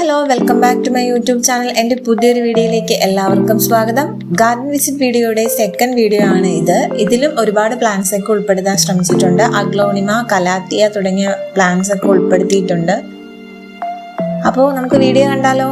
Hello welcome back to my YouTube channel എന്റെ പുതിയൊരു വീഡിയോയിലേക്ക് എല്ലാവർക്കും സ്വാഗതം. ഗാർഡൻ വിസിറ്റ് വീഡിയോയുടെ സെക്കൻഡ് വീഡിയോ ആണ് ഇത്. ഇതിലും ഒരുപാട് പ്ലാന്റ്സ് ഒക്കെ ഉൾപ്പെടുത്താൻ ശ്രമിച്ചിട്ടുണ്ട്. അഗ്ലോണിമ കലാത്തിയ തുടങ്ങിയ പ്ലാന്റ്സ് ഒക്കെ ഉൾപ്പെടുത്തിയിട്ടുണ്ട്. അപ്പോൾ നമുക്ക് വീഡിയോ കണ്ടാലോ?